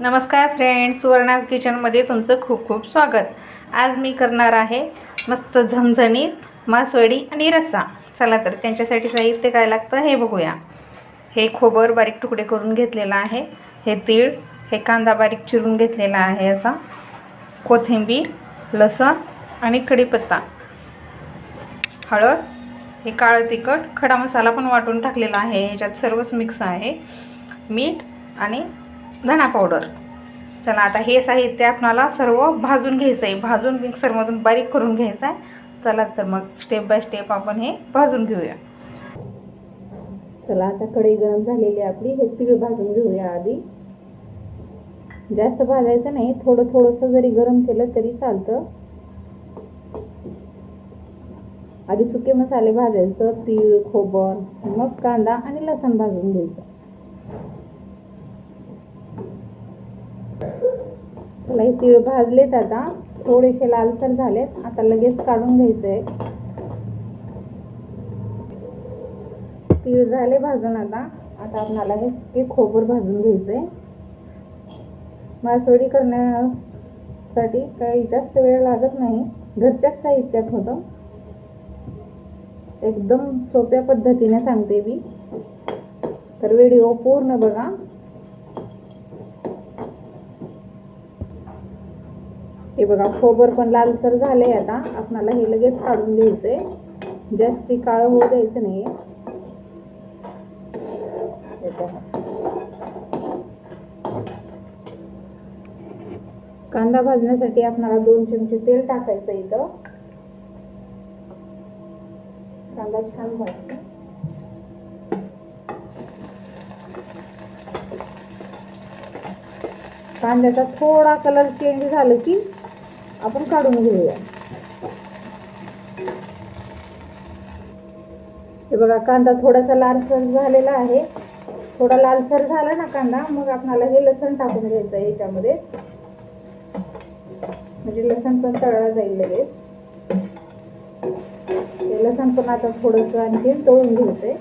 नमस्कार फ्रेंड्स सुवर्णाज किचनमध्ये तुमचं खूप खूप स्वागत. आज मी करणार आहे मस्त झणझणीत मासवडी आणि रस्सा. चला तर त्यांच्यासाठी साहित्य काय लागतं हे बघूया. हे खोबर बारीक तुकडे करून घेतलेलं आहे. हे तीळ हे कांदा बारीक चिरून घेतलेला आहे असा कोथिंबीर लसण आणि कढीपत्ता. हळद हे काळं तिखट खडा मसाला पण वाटून टाकलेला आहे. ह्याच्यात सर्वच मिक्स आहे. मीठ आणि धना पावडर चला आता हे साहित्य आपणाला सर्व भाजून घ्यायचं आहे भाजून मिक्सरमधून बारीक करून घ्यायचं आहे चला तर मग स्टेप बाय स्टेप आपण हे भाजून घेऊया. चला आता कढई गरम झालेली आपली. हे तीळ भाजून घेऊया आधी. जास्त भाजायचं नाही. थोडं थोडंसं जरी गरम केलं तरी चालतं. आधी सुके मसाले भाजायचं तीळ खोबर मग कांदा आणि लसण भाजून घ्यायचं. मला हे तीळ भाजलेत आता. थोडेसे लालसर झालेत. आता लगेच काढून घ्यायचं आहे तीळ झाले भाजून आता. आता आपणाला हे सुके खोबर भाजून घ्यायचं आहे मासवडी करण्यासाठी काही जास्त वेळ लागत नाही. घरच्याच साहित्यात होतं. एकदम सोप्या पद्धतीने सांगते मी. तर व्हिडिओ पूर्ण बघा. हे बघा खोबर पण लालसर झालंय आता. आपणाला हे लगेच काढून घ्यायचंय. जास्ती काळं होऊ द्यायचं नाही कांदा भाजण्यासाठी आपणाला दोन चमचे तेल टाकायचं इथं. कांदा छान भाजतो. कांद्याचा थोडा कलर चेंज झालं की आपण काढून घेऊया. हे बघा कांदा थोडासा लालसर झालेला आहे. थोडा लालसर झाला ना कांदा मग आपणाला हे लसण टाकून घ्यायचं आहे याच्यामध्ये. म्हणजे लसण पण तळला जाईल लगेच. हे लसण पण आता थोडंसं आणखी तळून घ्यायचंय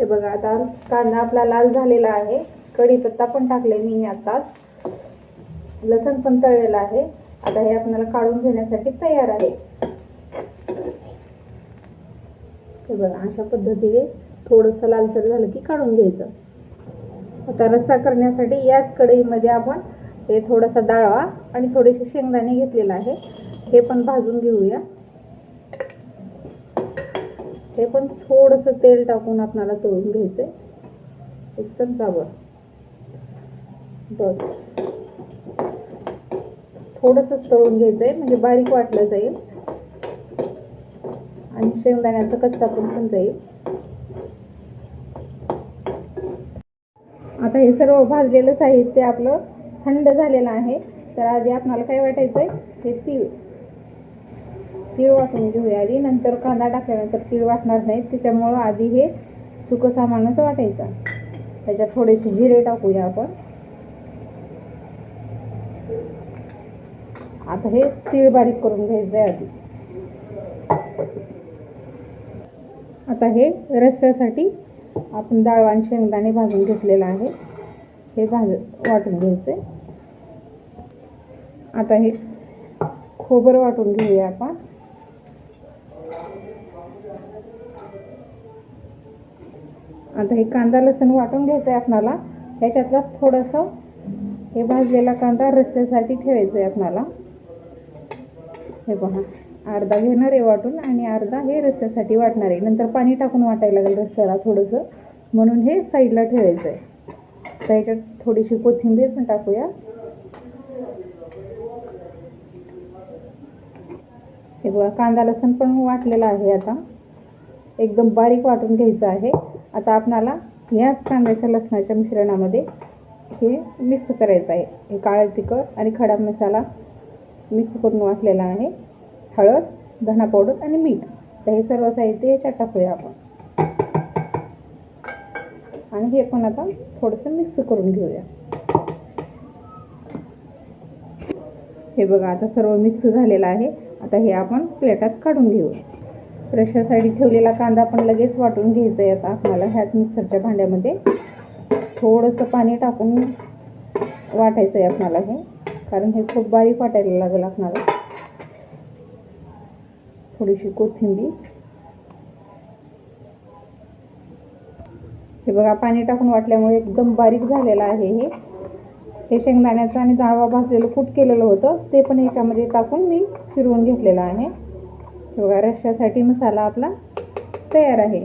हे बघा आता कांदा आपला लाल झालेला आहे. कढीपत्ता पण टाकले मी आताच लसण पण तळलेलं आहे. आता हे आपल्याला काढून घेण्यासाठी तयार आहे. हे बघा अशा पद्धतीने थोडंसं लालसर झालं की काढून घ्यायचं. आता रस्सा करण्यासाठी याच कढईमध्ये आपण हे थोडासा डाळवा आणि थोडेसे शेंगदाणे घेतलेलं आहे. हे पण भाजून घेऊया. हे पण थोडंसं तेल टाकून आपल्याला तळून घ्यायचं आहे एक चमचाभर बस. थोडंसंच तळून घ्यायचं आहे म्हणजे बारीक वाटलं जाईल. आणि शेंगदाण्याचा कच्चा पण पण जाईल. आता हे सर्व भाजलेलं साहित्य आपलं थंड झालेलं आहे. तर आधी आपल्याला काय वाटायचं आहे हे तीळ. तीळ वाटून घेऊया. आधी नंतर कांदा टाकल्यानंतर तीळ वाटणार नाही. त्याच्यामुळं आधी हे सुकं सामानच वाटायचं. त्याच्यात थोडेसे जिरे टाकूया आपण. आता हे तीळ बारीक करून घ्यायचं आहे आधी. आता हे रस्स्यासाठी आपण डाळ आणि शेंगदाणे भाजून घेतलेलं आहे. हे भाज वाटून घ्यायचं आता हे खोबरं वाटून घेऊया आपण. आता हे कांदा लसूण वाटून घ्यायचं आहे आपणाला. ह्याच्यातलाच थोडंसं हे भाजलेला कांदा रस्स्यासाठी ठेवायचं आहे आपणाला. हे पहा अर्धा घेणार आहे वाटून आणि अर्धा हे रस्स्यासाठी वाटणार आहे. नंतर पाणी टाकून वाटायला लागेल रस्स्याला थोडंसं. म्हणून हे साईडला ठेवायचं आहे तर ह्याच्यात थोडीशी कोथिंबीर पण टाकूया. हे बघा कांदा लसूण पण वाटलेला आहे आता. एकदम बारीक वाटून घ्यायचं आहे. आता आपणाला याच कांद्याच्या लसणाच्या मिश्रणामध्ये हे मिक्स करायचं आहे. हे काळं तिखट आणि खडा मसाला मिक्स करून वाटलेला आहे. हळद धना पावडर आणि मीठ. तर हे सर्व साहित्य याच्यात टाकूया आपण. आणि हे पण आता थोडंसं मिक्स करून घेऊया. हे बघा आता सर्व मिक्स झालेलं आहे. आता हे आपण प्लेटात काढून घेऊया. प्रेशरसाठी ठेवलेला कांदा पण लगेच वाटून घ्यायचा आहे आता आपल्याला. ह्याच मिक्सरच्या भांड्यामध्ये थोडंसं पाणी टाकून वाटायचं आहे आपणाला हे कारण हे खूप बारीक वाटायला लागेल आपणाला थोडीशी कोथिंबीर. हे बघा पाणी टाकून वाटल्यामुळे एकदम बारीक झालेलं आहे हे. हे शेंगदाण्याचं आणि डाळवा भाजलेलं कूट केलेलं होतं ते पण ह्याच्यामध्ये टाकून मी फिरवून घेतलेलं आहे. बघा रश्श्यासाठी मसाला आपला तयार आहे.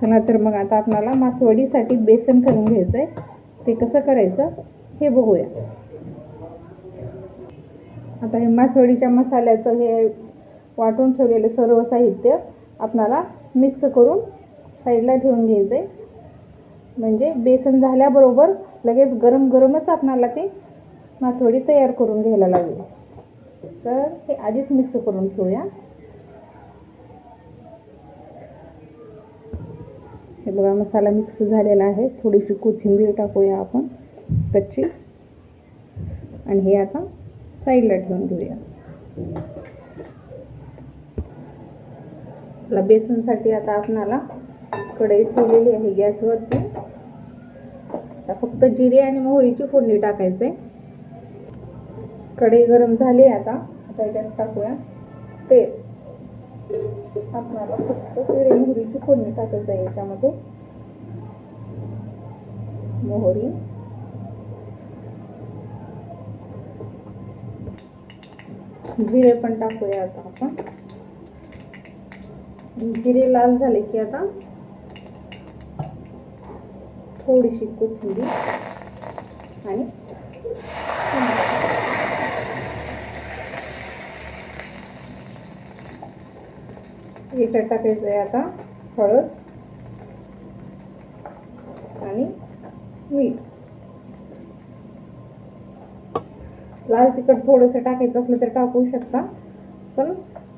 चला तर मग आता आपणाला मासवडीसाठी बेसन करून घ्यायचं आहे ते कसं करायचं हे बघूया. आता हे मासवडीच्या मसाल्याचं हे वाटून ठेवलेलं सर्व साहित्य आपणाला मिक्स करून साईडला ठेवून घ्यायचं आहे म्हणजे बेसन झाल्याबरोबर लगेच गरम गरमच आपणाला ते मासवडी तयार करून घ्यायला लागेल. तर हे आधीच मिक्स करून ठेवूया. हे बघा मसाला मिक्स झालेला आहे. थोडीशी कोथिंबीर टाकूया आपण कच्ची. आणि हे आता साईडला ठेवून घेऊया. आपला बेसनसाठी आता आपणाला कढई ठेवलेली आहे गॅसवरती. आता फक्त जिरे आणि मोहरीची फोडणी टाकायचं. आहे कढई गरम झाली आता. आता याच्यात टाकूया तेल. आपणाला फक्त जिरे मोहरीची फोडणी टाकायचं आहे याच्यामध्ये. हो मोहरी जिरे पण टाकूया आता आपण. जिरे लाल झाले की आता थोडीशी कोथिंबीर आणि याच्यात टाकायचं आहे आता हळद आणि मीठ लाल तिखट थोडंसं टाकायचं असलं तर टाकू शकता. पण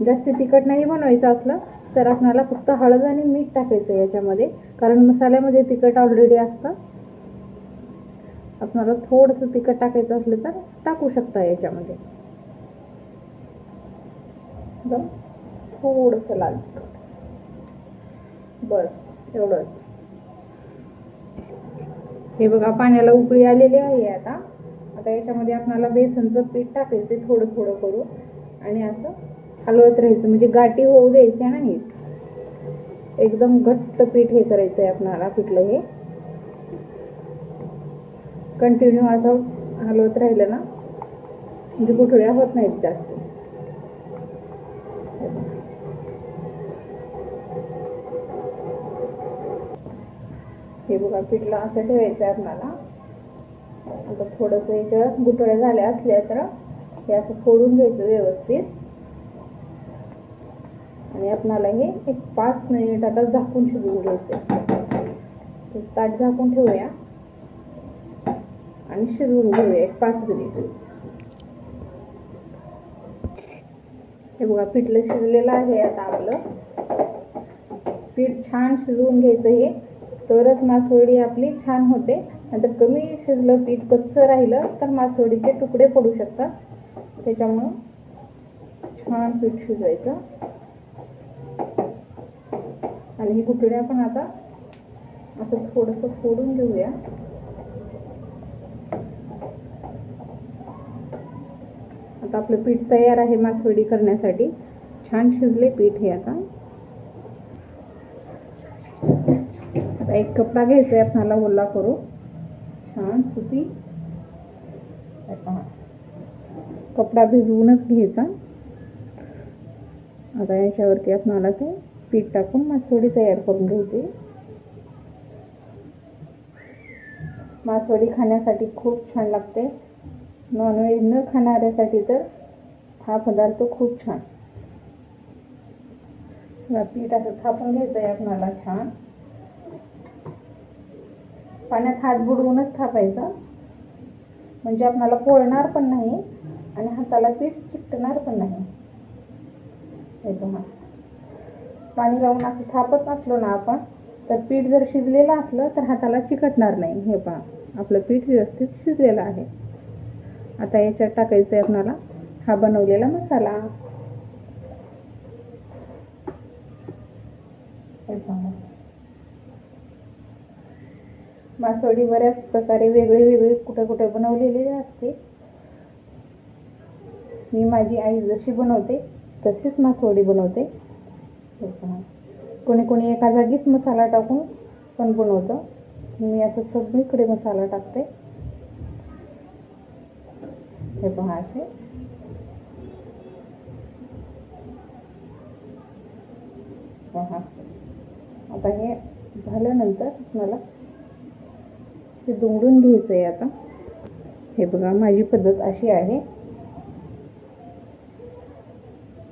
जास्त तिखट नाही बनवायचं असलं तर आपणाला फक्त हळद आणि मीठ टाकायचं आहे याच्यामध्ये. कारण मसाल्यामध्ये तिखट ऑलरेडी असतं. आपणाला थोडंसं तिखट टाकायचं असलं तर टाकू शकता याच्यामध्ये. थोडंसं लाल तिखट. बस एवढंच. हे बघा पाण्याला उकळी आलेली आहे आता. आता याच्यामध्ये आपणाला बेसनचं पीठ टाकायचं थोडं थोडं करून. आणि असं हलवत राहायचं म्हणजे गाठी होऊ द्यायच्या नाही एकदम घट्ट पीठ हे करायचं आहे आपणाला पिठलं हे. कंटिन्यू असं हलवत राहिलं ना म्हणजे गुठळ्या होत नाहीत जास्त. हे बघा पिठलं असं ठेवायचं आहे आपणाला आता थोडंसं याच्या गुठळ्या झाल्या असल्या तर हे असं फोडून घ्यायचं व्यवस्थित. आणि आपणाला हे एक पाच मिनिट आता झाकून शिजवून घ्यायचं ताट झाकून ठेवूया. आणि शिजवून घेऊया एक पाच मिनिट. हे बघा पिठलं शिजलेलं आहे आता आपलं. पीठ छान शिजवून घ्यायचं हे तरच मासवडी आपली छान होते. नंतर कमी शिजलं पीठ कच्चं राहिलं तर मासवडीचे तुकडे पडू शकतात. त्याच्यामुळं छान पीठ शिजवायचं. आणि ही गुठड्या पण आता असं थोडंसं फोडून घेऊया. आता आपलं पीठ तयार आहे मासवडी करण्यासाठी. छान शिजले पीठ हे आता. आता एक कपडा घ्यायचा आहे आपणाला ओला करू. छान सुती. कपडा भिजवूनच घ्यायचा. आता याच्यावरती आपणाला ते पीठ टाकून मासवडी तयार करून घ्यायची. मासवडी खाण्यासाठी खूप छान लागते. नॉनव्हेज न खाणाऱ्यासाठी तर हा पदार्थ खूप छान. पीठ असं थापून घ्यायचं आहे आपणाला. छान. पाण्यात हात बुडवूनच थापायचा. म्हणजे आपणाला पोळणार पण नाही आणि हाताला पीठ चिकटणार पण नाही. हे पहा. पाणी लावून असं थापत असलो ना आपण तर पीठ जर शिजलेलं असलं तर हाताला चिकटणार नाही. हे पहा. आपलं पीठ व्यवस्थित शिजलेलं आहे. आता याच्यात टाकायचं आहे आपणाला हा बनवलेला मसाला. हे पहा. मासवडी बऱ्याच प्रकारे वेगळी वेगळी कुठे कुठे बनवलेली असते. मी माझी आई जशी बनवते तशीच मासवडी बनवते. हे पहा. कोणी कोणी एका जागीच मसाला टाकून पण बनवतं. मी असं सगळीकडे मसाला टाकते. हे पहा असे. पहा. आता हे झाल्यानंतर मला ते दुमडून घ्यायचं आहे आता. हे बघा माझी पद्धत अशी आहे.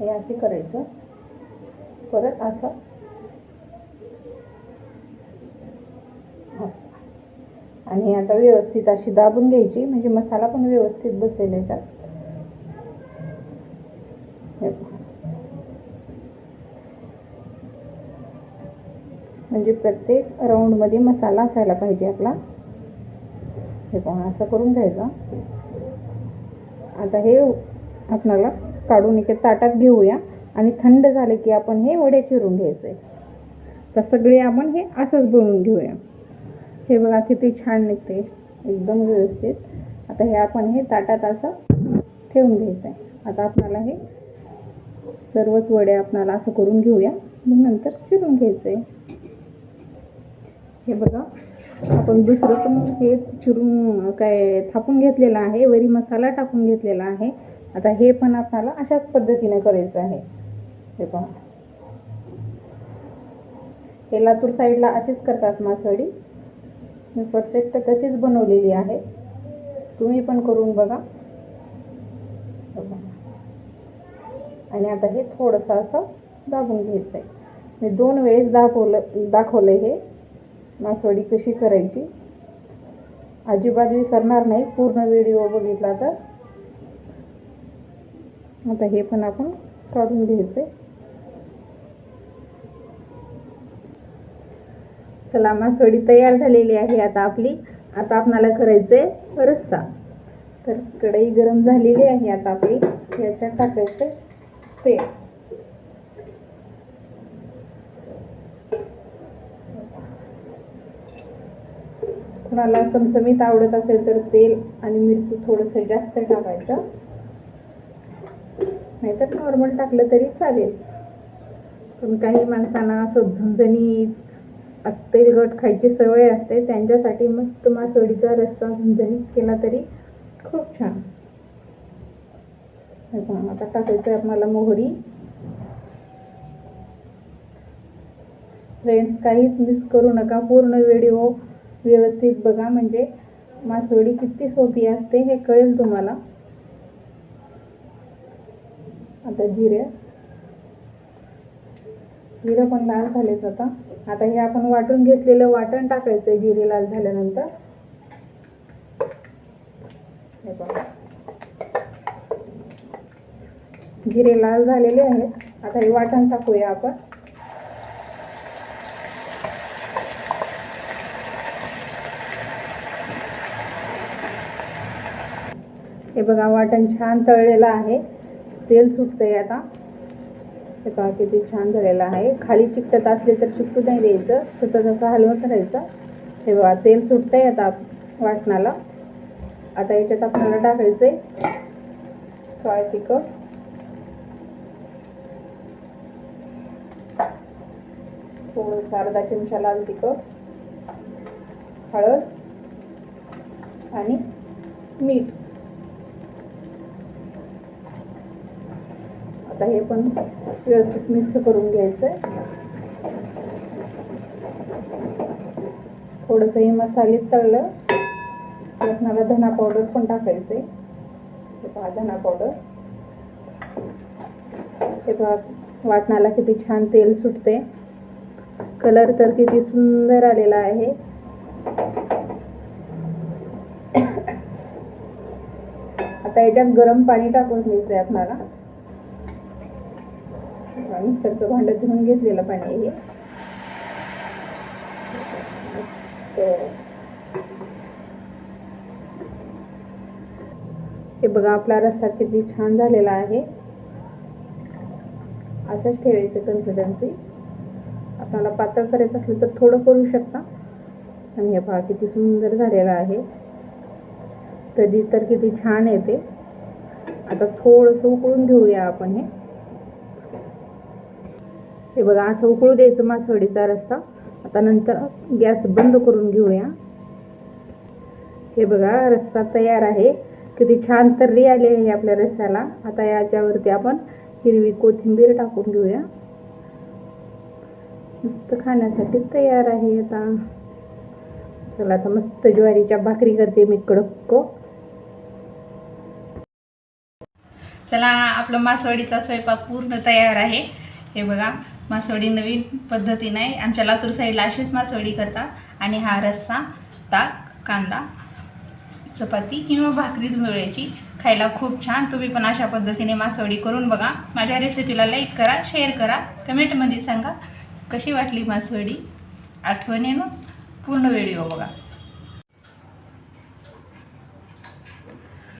हे असे करायचं. परत असं. असं आणि आता व्यवस्थित अशी दाबून घ्यायची म्हणजे मसाला पण व्यवस्थित बसेल याच्यात. हे म्हणजे प्रत्येक राऊंडमध्ये मसाला असायला पाहिजे आपला. हे पहा असं करून घ्यायचं. आता हे आपणाला काढून एका ताटात घेऊया आणि थंड झाले की आपण हे वडे चिरून घ्यायचे. तर सगळे आपण हे असंच बनवून घेऊया. हे बघा किती छान निघते एकदम व्यवस्थित. आता हे आपण हे ताटात असं ठेवून घ्यायचं आहे आता आपणाला हे सर्वच वडे आपणाला असं करून घेऊया. मग नंतर चिरून घ्यायचं आहे हे बघा आपण दुसरं पण हे चिरून काय थापून घेतलेलं आहे वरी मसाला टाकून घेतलेला आहे. आता हे पण आपल्याला अशाच पद्धतीने करायचं आहे. हे पहा. हे लातूर साईडला अशीच करतात मासवडी मी परफेक्ट तशीच बनवलेली आहे. तुम्ही पण करून बघा. आणि आता हे थोडंसं असं दाबून घ्यायचं आहे मी दोन वेळेस दाखवलं दाखवलं हे. मासवडी कशी करायची? अजिबात विसरणार नाही. पूर्ण व्हिडिओ बघितला तर. आता हे पण आपण काढून घ्यायचे चला मासवडी तयार झालेली आहे आता आपली. आता आपणाला करायचे रस्सा. तर कढई गरम झालेली आहे आता आपली. याच्यात टाकायचं तेल. कुणाला चमचमीत आवडत असेल तर तेल आणि मिरची थोडंसं जास्त टाकायचं नाहीतर नॉर्मल टाकलं तरी चालेल. पण काही माणसांना असं झणझणीत तेलगट खायची सवय असते त्यांच्यासाठी मस्त मासवडीचा रस्सा झणझणीत केला तरी खूप छान. आता टाकायचं आहे आपल्याला मोहरी. फ्रेंड्स काहीच मिस करू नका. पूर्ण व्हिडिओ व्यवस्थित बघा म्हणजे मासोळी किती सोपी असते हे कळेल तुम्हाला. आता जिरे. जिरं पण लाल झालेच आता. आता हे आपण वाटून घेतलेलं वाटण टाकायचं आहे जिरे लाल झाल्यानंतर. हे बघा. जिरे लाल झालेले आहेत. आता हे वाटण टाकूया आपण. हे बघा वाटण छान तळलेलं आहे. तेल सुटतंय आता. हे बघा किती छान झालेलं आहे. खाली चिकटत असले तर चिकटू नाही द्यायचं. सतत असं हलवत राहायचं हे बघा तेल सुटतंय आता वाटणाला. आता याच्यात आपल्याला टाकायचंय काळ तिखट. थोडंसं अर्धा चमचा लाल तिखट हळद आणि मीठ. आता हे पण व्यवस्थित मिक्स करून घ्यायचं आहे थोडंसं हे मसाले तळलं की धना पावडर पण टाकायचं आहे हे पहा धना पावडर हे पहा वाटणाला किती छान तेल सुटते कलर तर किती सुंदर आलेला आहे. आता याच्यात गरम पाणी टाकून घ्यायचं आहे आपल्याला मिक्सरचं भांडं धुवून घेतलेलं पाणी आहे. हे तर हे बघा आपला रस्सा किती छान झालेला आहे. असंच ठेवायचं कन्सिस्टन्सी आपल्याला पातळ करायचं असलं तर थोडं करू शकता. आणि हे पहा किती सुंदर झालेलं आहे. तरी तर किती छान येते आता थोडंसं उकळून घेऊया आपण हे. हे बघा असं उकळू द्यायचं मासवडीचा रस्सा. आता नंतर गॅस बंद करून घेऊया. हे बघा रस्सा तयार आहे. किती छान तर्री आली आहे आपल्या रस्स्याला आता याच्यावरती आपण हिरवी कोथिंबीर टाकून घेऊया. मस्त खाण्यासाठी तयार आहे आता. चला आता मस्त ज्वारीच्या भाकरी करते मी कडक. चला आपलं मासवडीचा स्वयंपाक पूर्ण तयार आहे. हे बघा मासवडी नवीन पद्धतीने नाही आमच्या लातूर साईडला अशीच मासवडी करतात. आणि हा रस्सा ताक कांदा चपाती किंवा भाकरी जुंदळ्याची खायला खूप छान. तुम्ही पण अशा पद्धतीने मासवडी करून बघा. माझ्या रेसिपीला लाईक करा शेअर करा. कमेंटमध्ये सांगा कशी वाटली मासवडी? आठवणीनं? पूर्ण व्हिडिओ बघा.